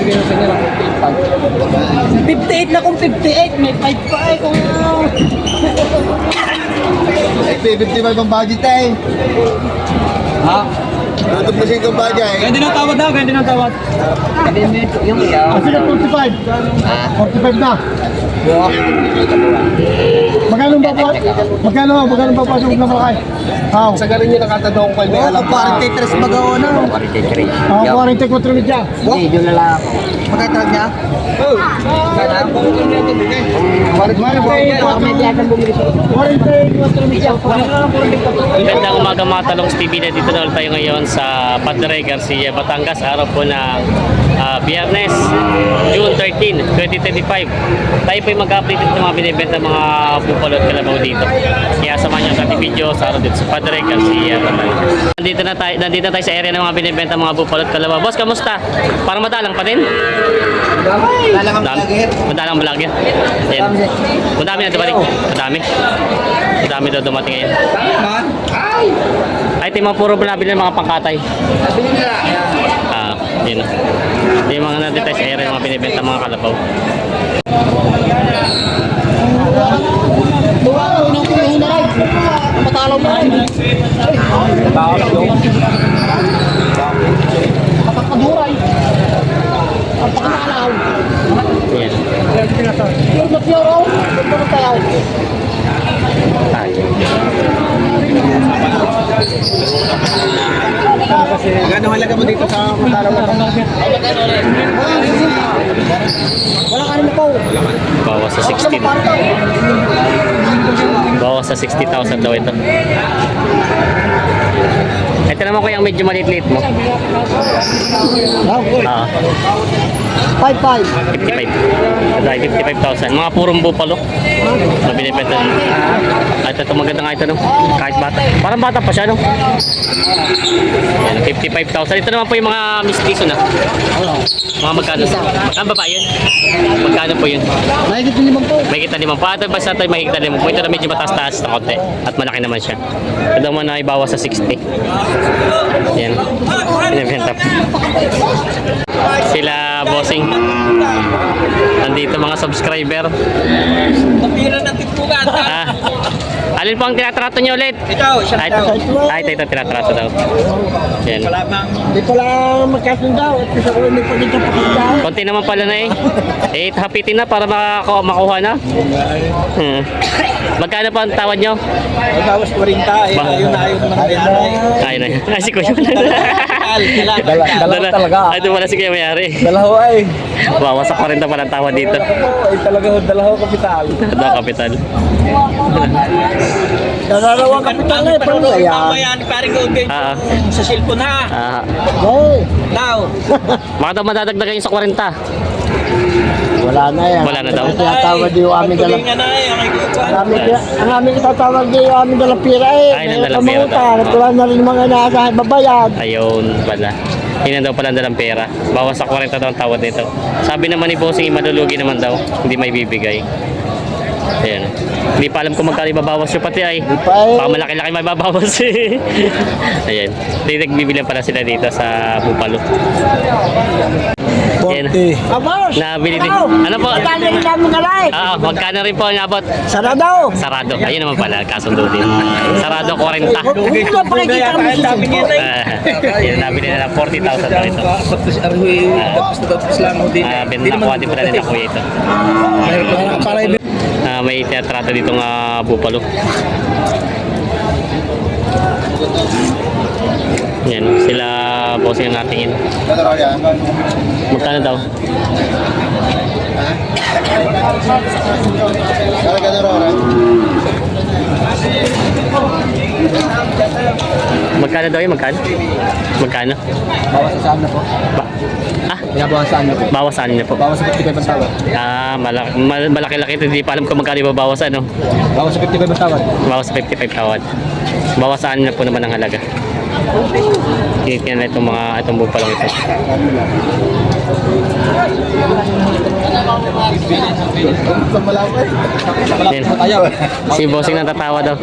bibigyan ko sa inyo ng 58 na kung 58, may 5 pa eh kung Ay, 55 ang budget eh. Ha? Ano po siya yung budget? Ganda ng tawad daw, ganda ng tawad. yung iyaw. Kasi na 45. 45 na. Magkano ba po? Magkano ba? Magkano ba po sa na malaki? How? Sa galing niya nakatanong ko, may alam pa. 43 magawa na. Ah, 44 media. Hindi, yun na lang ako. Magkatawag niya? Magandang umaga mga talong TV na dito na ulit tayo ngayon sa Padre Garcia, Batangas. Araw po ng ah, Biyernes, June 13, 2025. Tayo po yung mag-update ng mga binibenta mga bupalo at kalabaw dito. Kaya samahan nyo sa ating video sa araw dito sa Padre Garcia. Nandito na tayo, nandito tayo sa area ng mga binibenta mga bupalo at kalabaw. Boss, kamusta? Parang madalang pa din. Lalang ang vlogger. Madami ang vlogger. Yan. Madami na dumating. Madami. Madami daw dumating ngayon. Ay, ito yung mga puro nabili ng mga pangkatay. Ah, yun. Ito yung mga natin tayo sa area mga binibenta mga kalabaw. Patalaw mo rin. Kapagpaduray. Ang pakanalaw. Yan. Pure na pure oh. Pure tayo. Gano'ng halaga mo dito sa Matalaw na Wala ka naman po. Bawas sa 16. Bawas sa 60,000 daw ito. Ito naman ko yung medyo maliit-liit mo. Ah, 5-5. 55. Ito ay 55,000. Mga purong bupalo. Na binibenta dito. At ito maganda nga ito no. Kahit bata. Parang bata pa siya no. Yan, 55,000. Ito naman po yung mga mistiso na. Mga magkano? Magkano ba ba yun? Magkano po yun? Mahigit yung limang po. May kita limang pa. Ito basta ito may kita limang po. Ito na medyo mataas-taas na konti. At malaki naman siya. Ito naman na ibawas sa 60. Yan. Binibenta po. Sila bossing. Nandito mga subscriber. Pira ng tipugan. Ah. Alin po ang tinatrato niyo ulit? Ikaw, siya Ay, ito. Ay, ito, ito tinatrato daw. Yan. Lamang. Di pala magkasundaw. At kasi ko hindi pa dito pakisundaw. Konti naman pala na eh. Eh, hapitin na para makaku- makuha na. Hmm. Magkano pa ang tawad nyo? Ay, bawas 40. Eh, Ba- ayun na, ayun na mangyari. Ay, na. Ay, si Kuya. Dala- dalawa talaga. Ay, ito pala si Kuya Mayari. Dalaho ay. Bawas sa 40 pala ang tawad dito. Ay talaga dalaho kapital. Ito ang kapital. Nararawang kapital na eh. Paano na yan? Mamaya ni paring Goldgate Ah. sa cellphone ha. Ah, Hey, Now. baka daw madadagdagan yung sa 40. Wala na yan. Wala na daw. Ang Tinatawag yung aming dalang Pagtuloy nga na eh. Ang Ang aming, ang aming itatawag yung aming dalang pira eh. Ay, ng dalang kamutan. daw. At wala na rin mga inaasahan babayad. Ayun pala. Yun daw pala ang dalang pera. Bawas sa 40 daw ang tawad nito. Sabi naman ni Bossing, madulugi naman daw. Hindi may bibigay. Ayan. Hindi pa alam kung magkano ibabawas yung pati ay. pa eh. Baka malaki-laki may babawas eh. Ayan. Hindi nagbibilan pala sila dito sa Bupalo. Ayan. Abos! Nabili din. Ano? Po? Magkano rin namin na like? Ah, magkano rin po ang abot? Sana daw! Sarado. Ayun naman pala, kasundo din. Sarado 40. Hindi na pakikita kami sa cellphone. Ah, yun, nabili na lang 40,000 daw ito. Tapos lang din. Ah, ben nakuha din pala nila kuya ito. Para Ah, may teatrato dito nga bupalo. Yan, sila bossing. Ano raw yan? Magkano daw? Rin? Magkano daw yun? Magkano? Magkano? Bawas sa saan na po? Ba ah, Binabawas saan na po? bawas saan na po? Bawas sa 55 ang tawad. Ah, malaki, mal- malaki-laki ito. Hindi pa alam kung magkano ibabawas ano. Bawas sa 55 ang tawad. Bawas sa 55 tawad. Bawas saan na po naman ang halaga. Tinitingnan na itong mga itong bupalong ito. Yan. Si bossing natatawa daw.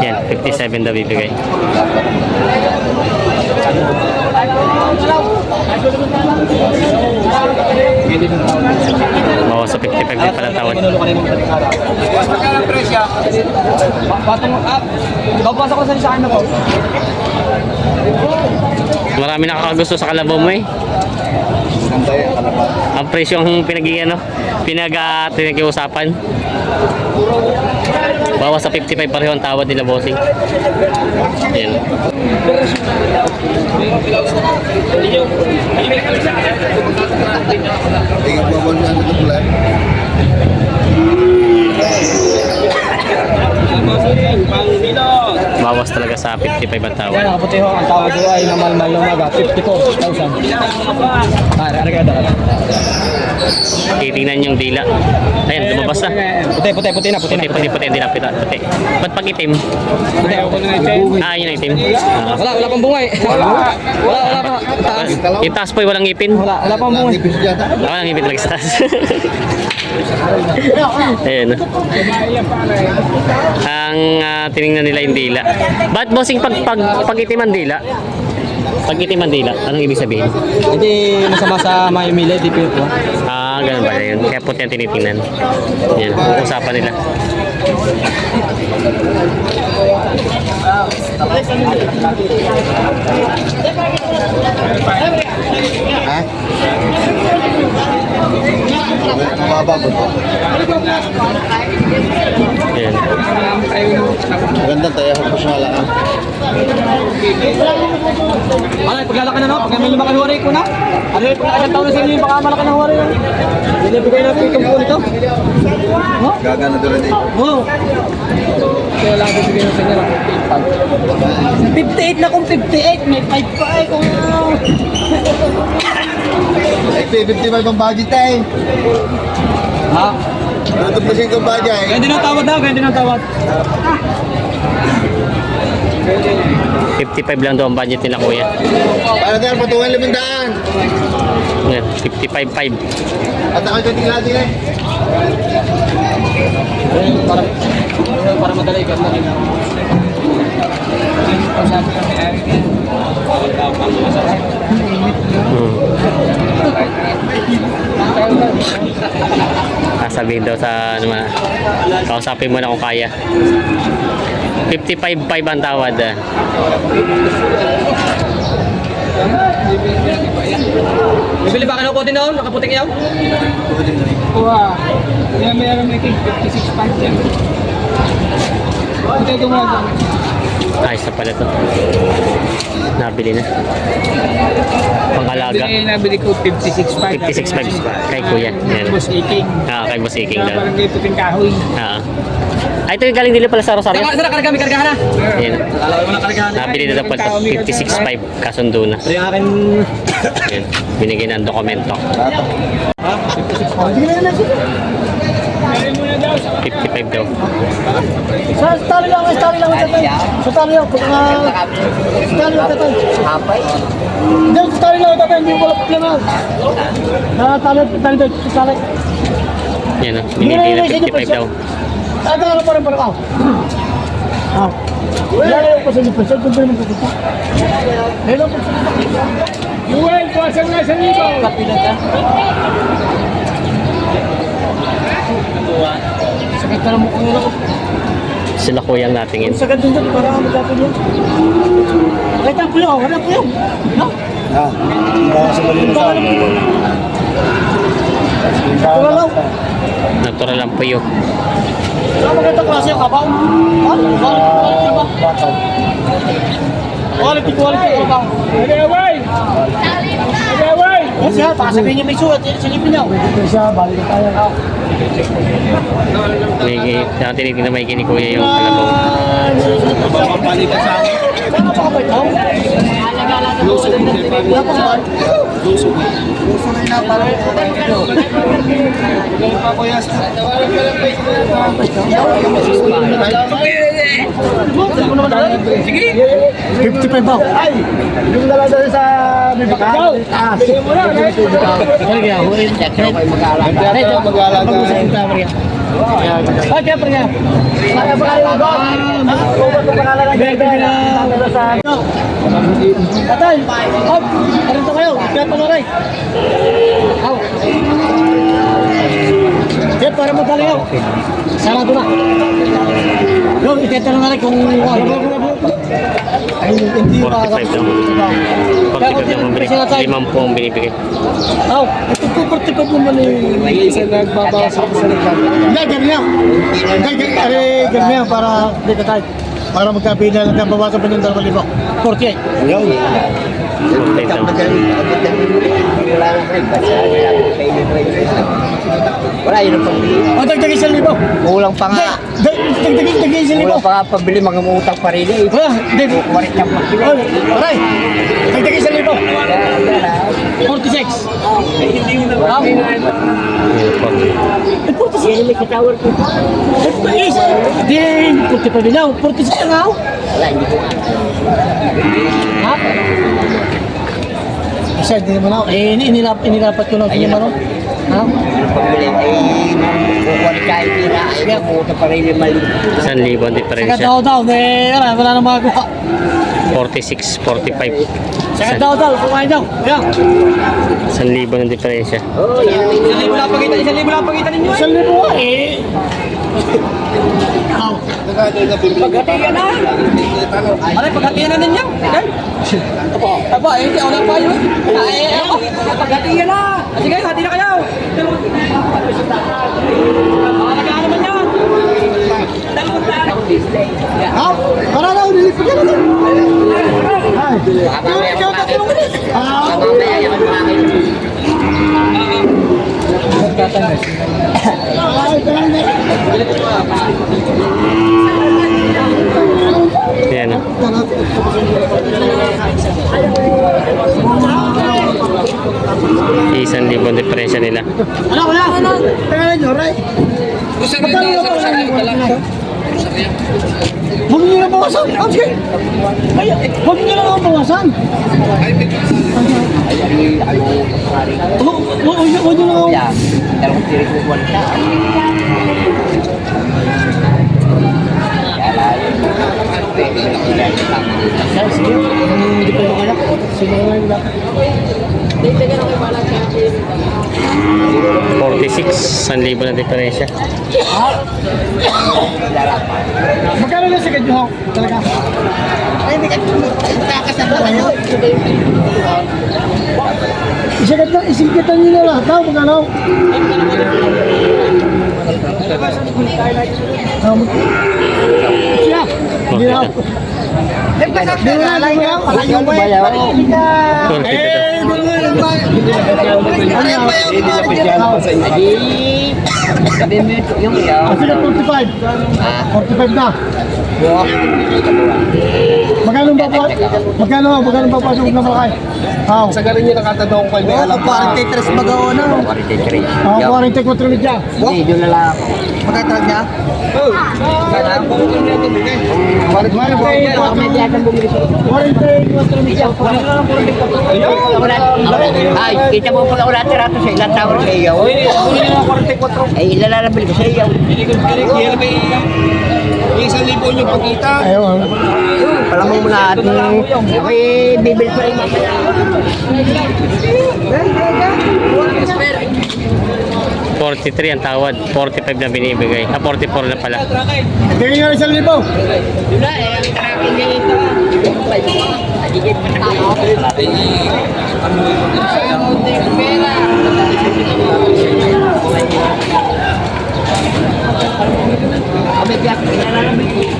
Yan, 57 daw bibigay. Tawad. Bawas sa 55 din pala tawad. Talikara. Magkano ang presyo? Patong, ah, babasa ko sa sa akin na po. Marami nakakagusto sa kalabaw mo eh. Ang presyo ang pinag ano, pinag uh, pinag-uusapan. Bawas sa 55 pareho ang tawad nila bossing. Ayan. Tingnan mo Bawas talaga sa 55 ang tawad. Yan, nakaputi ho. Ang tawad ko ay namalmal lumaga. 54,000. Ah, regada ka lang. Titingnan yung dila. Ayan, lumabas na. Puti, puti, puti na, puti. Puti, puti, puti, hindi na pita. Puti. Ba't pag itim? Puti, ako na yung Ah, yun ang itim. Ah. Wala, wala pang bungay. Wala, wala, wala pa. Taas. Yung taas po walang ngipin. Wala, wala pang bungay. Yata. Walang ngipin talaga sa taas. Ayan. Ang ah, tinignan nila yung dila. Ba't bossing pag, pag, pag itim ang dila? Pag itim ang dila, anong ibig sabihin? Hindi masama sa may mili, di po. Ah, ganun ba yun? Kaya puti ang tinitingnan. Yan, usapan nila. Ha? Mababa ba ito? Yan. Maganda tayo ako pa siya lang. Ano, paglalaki na no? Pag may lima kanuwari ko na. Ano yung pagkakasang taon na sa inyo yung baka malaki na huwari na. Hindi bigay na po itong po nito. No? Gagana doon rin. Oo. Kaya lang bibigay na sa inyo. 58 na kung 58, may 5 pa ay kung... Ay, 55 ang budget eh. Ha? Tutupusin ko budget. Kaya din ang tawad daw, kaya din ang tawad. 55 lang daw ang budget nila kuya. Para tayo patungan limandaan. Yan, 55.5. At ako ito tingnan natin eh. Para, para madali ka na rin. Hmm. Sasabihin daw sa ano ma, kausapin mo na kung kaya. 55.5 ang tawad. ah. Bibili ba ka ng kote noon? Nakaputing yaw? Kuha. Yan meron may 56 pa yan. Ito ito mga Ayos na pala to. Nabili na. Pangalaga. Bili nabili ko 56 pa. 56.5 kay kuya. Yan. Boss 18. Ah, kay Boss Iking daw. Parang dito ting kahoy. Ah. Ay, ito yung galing dili pala sa Rosario. Saka, saka, karga, may kargahan na. Yan. Nabili na daw pala to. 56.5 kasundo na. Ito yung akin... Yan. Binigay ng dokumento. Ha? 56 pa. Sige na na, sige. 55 daw. Sa tali lang, sa tali lang tatay. Sa tali lang, kung sa tali lang tatay. Hapay? Hindi, sa tali lang tatay, hindi ko wala yan. Sa tali, tali doon, sa tali. Yan o. Binigay na 55 daw. Ano ano pa rin para ka? Ah. Wala yung pa sa lipas, sa doon naman pupunta. Hello po sa Yuel, kuha sa mga sa libo. Sakit ka na mo kung ako. Sila kuyang natingin. Sakit din dyan, para magkapin yan. Pakita po yun, wala po yun. No? Ah, para sa balin Baka na po yun. Wala lang. Natural lang po yun. Saan magandang klase yung kabaw? Ano? Quality, quality ba? Quality, quality yung kabaw. Agaway! Agaway! Yes, siya. Baka sabihin niyo may suot. Silipin niyo. Pwede siya, balik na tayo. May, na tinitingnan may kini kuya yung kalabaw. Palitan sa akin. Saan ka pa kapay ito? Wala pa ba? Sige. 55 ba? Ay! Yung dalaga sa may baka. Ah, sige mo na. Kaya huwin. Kaya mag-aalaga. Ay, kaya pa nga. Kaya pa kayo ba? Kung ba pangalan ng sa ano? Tatay, hop, ano to kayo? Kaya pa na rin. Hop. Para madali ako. Sarado na. Yung itetanong na rin kung ano. Ay, hindi 45 lang. 45 lang ang binibigay. Limang po ang binibigay. Aw, ito po partipa po man eh. May isa nagbabawas ako sa nagbabawas. Hindi, ganyan. Hindi, ganyan. Para hindi ka tayo. Para magkapila lang ka, bawasan pa ng 2,000. 48. Ayaw. 48 lang. Wala, yun ang pambili. O, dagdagin sa libo. Kulang pa nga. Dagdagin sa libo. Kulang pa nga pambili, mga utang pa rin eh. Wala, hindi. Kumarit niyang pambili. Oh, aray. Dagdagin sa libo. 46. Ah, Ayan po. Yan may katawar ko. Is, di, 45 bilyaw. 46 na nga ako. Wala, hindi ko. Ha? Isa, di naman ako. Eh, ini- inilap, inirapat ko na ito naman ako. Ha? Pambili ay kukulit kahit nila. Ay, utang pa rin yung mali. 1,000 ang Saka diferensya. daw daw, eh, wala, wala na magawa. 46, 45. Saka daw daw, kumain daw. Yan. 1,000 ang diferensya. Oh, yan ang Isang libo lang pagitan, isang libo lang pagitan ninyo. Isang libo nga eh. Aw. Paghatiyan na. Aray, paghatiyan na ninyo. Okay? Apo, apo, eh, hindi ako na pa yun. Ay, ako. Paghatiyan na. Sige, hati na kayo. Makalagaan naman yan. Aw, para na, to. Ay. Na tulungan eh. Ah, Mamaya yan ang mga ay, parang na. bali 1,000 diferensya nila. Ano, wala, ano? Tagalan nyo, Ray. Magkano na ba wala? Huwag nyo na bawasan. Okay. Huwag nyo na bawasan. Huwag nyo na bawasan. Sige, hindi pa yung anak. Sige, hindi pa yung anak. 126, 1,000 na diferensya. Magkano na sa ganyo? Talaga? Ay, hindi ka kakasama kayo. Isagat na, isingkitan nyo na lahat daw, magkano? Siya! Hindi na. Hindi na, hindi na. Hindi na, hindi na. Eh, yung ba- Ano yan ba yung ba- Adi, sabi mo ito yung yaw. Ah, sige, 45. 45 na. Magkano ba po? Magkano magkano ba pasok na? Aw. Sa galing niya nakatadong ko may alam pa. 43 magawa na. 43. Ah, 44 media. Hindi, doon na lang ako. Magkano niya? Ako may tiyatang bumili sa 44 media. Ay, kita mo pag wala tirato sa ilang tawar sa iyo. Ay, ilalalabil ko sa iyo. Yan may isang libo yung pagkita. Ayun. Pala mo muna ating ako'y bibili pa rin. 43 ang tawad, 45 na binibigay. Ah, 44 na pala. Tingin nga isang libo. Wala eh, ang tracking ganito. Nagigit pa na ako. Kami biyak, pinaranamin.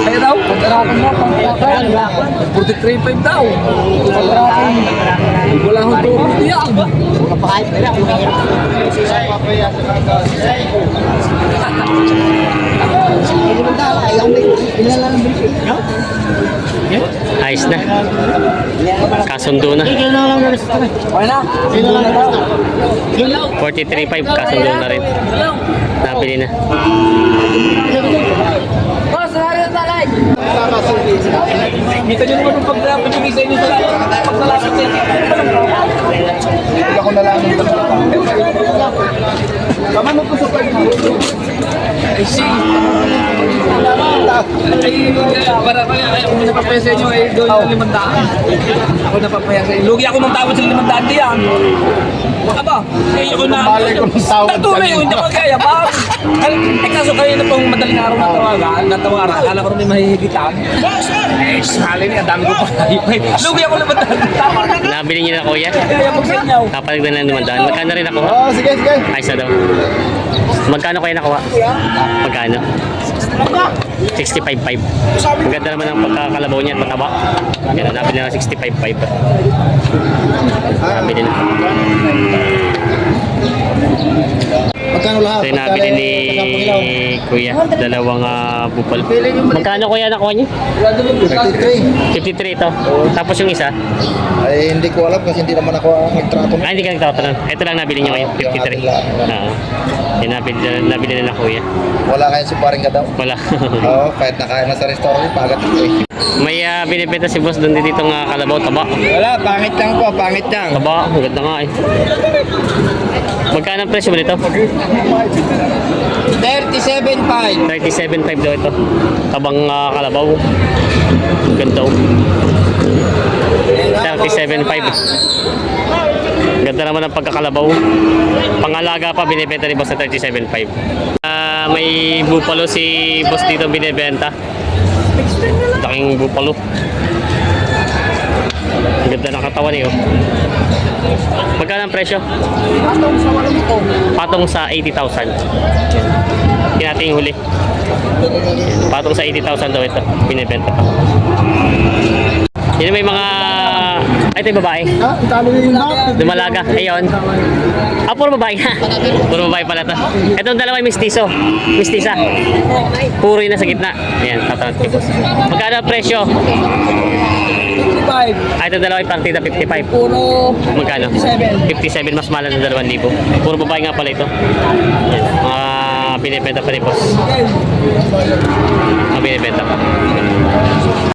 Kaya daw, pagkarakan mo, pagkarakan. 43.5 daw. Wala akong tulong diyan. Kapakain pa lang. Ayos na. Kasundo na. Tingin na lang Okay na. 43.5 kasundo na na. Kita nyo naman yung pagpapagiging sa inyo sa pagsalapit sa inyo. Hindi ako na lang yung Kaman mo po sa pag Ay, si. Ay, para kaya ay, ako napapaya sa inyo ay gawin yung limandaan. Ako sa. Lugi ako ng tawad sa limandaan diyan. Aba, eh ako na. Malay ko ng tawad Natunay sa yung hindi ko kaya ba? Eh kaso kayo na pong madaling araw na tawagan, na tawagan, akala ko rin may mahihigitan. Eh, sali niya, dami ko pa. Lugi ako limandaan. Tama. Nabili niyo na kuya? Kaya mo sa inyo. Kapalig na naman daan. Magkano rin ako? Oh, sige, sige. Ayos na daw. Magkano kaya nakuha? Magkano? 65.5. Ang ganda naman ang pagkakalabaw niya at mataba. Yan, nabili na ng 65.5. Nabili na. Magkano lahat? Yung nabili ni Kuya. Dalawang uh, bupal. Magkano kuya nakuha niyo? 33. 53 ito. Tapos yung isa, Ay, hindi ko alam kasi hindi naman ako nagtrato ah, hindi ka nagtatanong. Ito lang nabili niyo ngayon, 53. Oo. Yung nabili, nabili na na kuya. Wala kayong suparing ka daw. Wala. Oo, kahit nakain na sa restaurant, pagat ito eh. May uh, binibenta si boss doon dito ng uh, kalabaw taba. Wala, pangit lang po, pangit lang. Taba, ang ganda nga eh. Magkano ang presyo mo nito? 37.5. 37.5 daw ito. Tabang uh, kalabaw. Oh. 37.5. Ganda naman ang pagkakalabaw. Pangalaga pa binibenta ni boss sa 37.5. Ah, may bupalo si boss dito binibenta. Laking bupalo. Ganda ng katawan eh oh. Magkano ang presyo? Patong sa 80,000. Hindi natin yung huli. Patong sa 80,000 daw ito. Binibenta pa. Yun may mga... Ay, ito yung babae. Dumalaga. Ayun. Ah, puro babae ha. Puro babae pala to. Itong dalawa yung mistiso. Mistisa. Puro yun nasa gitna. Ayan, tatanong ko. Magkano ang presyo? 55. Ay, ah, ito dalawa yung partida 55. Puro Magkano? 57. 57, mas mahal na 2,000. Puro babae nga pala ito. Yan. Mga binibenta pa rin, boss. Mga binibenta pa.